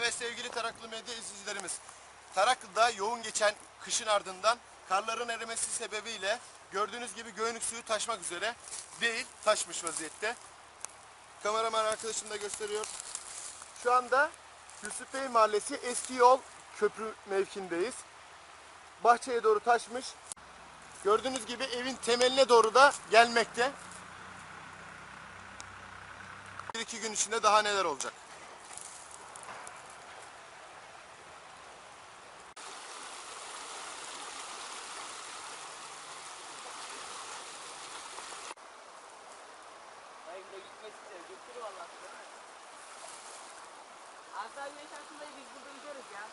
Evet sevgili Taraklı Medya izleyicilerimiz. Taraklı'da yoğun geçen kışın ardından karların erimesi sebebiyle gördüğünüz gibi Göynük suyu taşmak üzere değil taşmış vaziyette. Kameraman arkadaşım da gösteriyor. Şu anda Yusuf Bey Mahallesi eski yol köprü mevkindeyiz. Bahçeye doğru taşmış. Gördüğünüz gibi evin temeline doğru da gelmekte. Bir iki gün içinde daha neler olacak? İstiyor. Götür valla. Antalya yaşantındayız biz burada gidiyoruz ya.